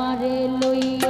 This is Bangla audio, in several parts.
আমারে লইয়া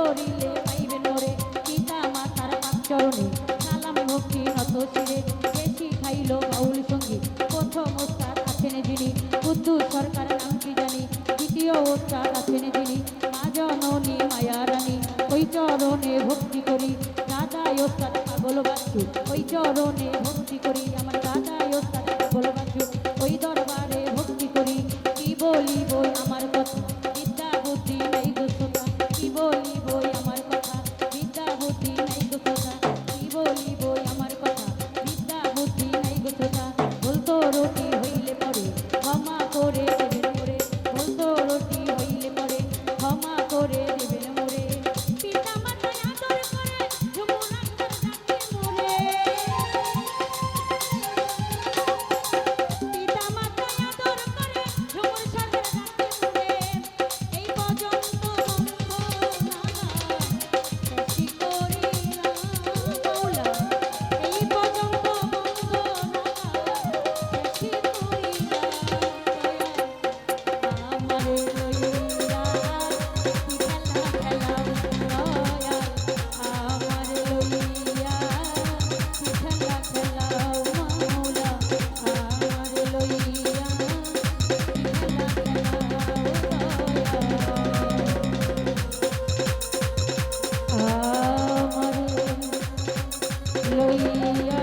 করিলে পাইবেন মোরে পিতা মাতার চরণে সালাম ভক্তি নত শিরে। বেশি খাইল বাউল সংগীত প্রথম ওস্তাদ আছেন যিনি। বুদ্ধু সরকার নাম কি জানি? দ্বিতীয় ওস্তাদ আছেন যিনি। মা জননী, মায়া রানী, ওই চরণে ভক্তি করি। দাদা ওস্তাদ পাগল বাচ্চু ওই চরণে ভক্তি করি। ಗೋವಿಂದ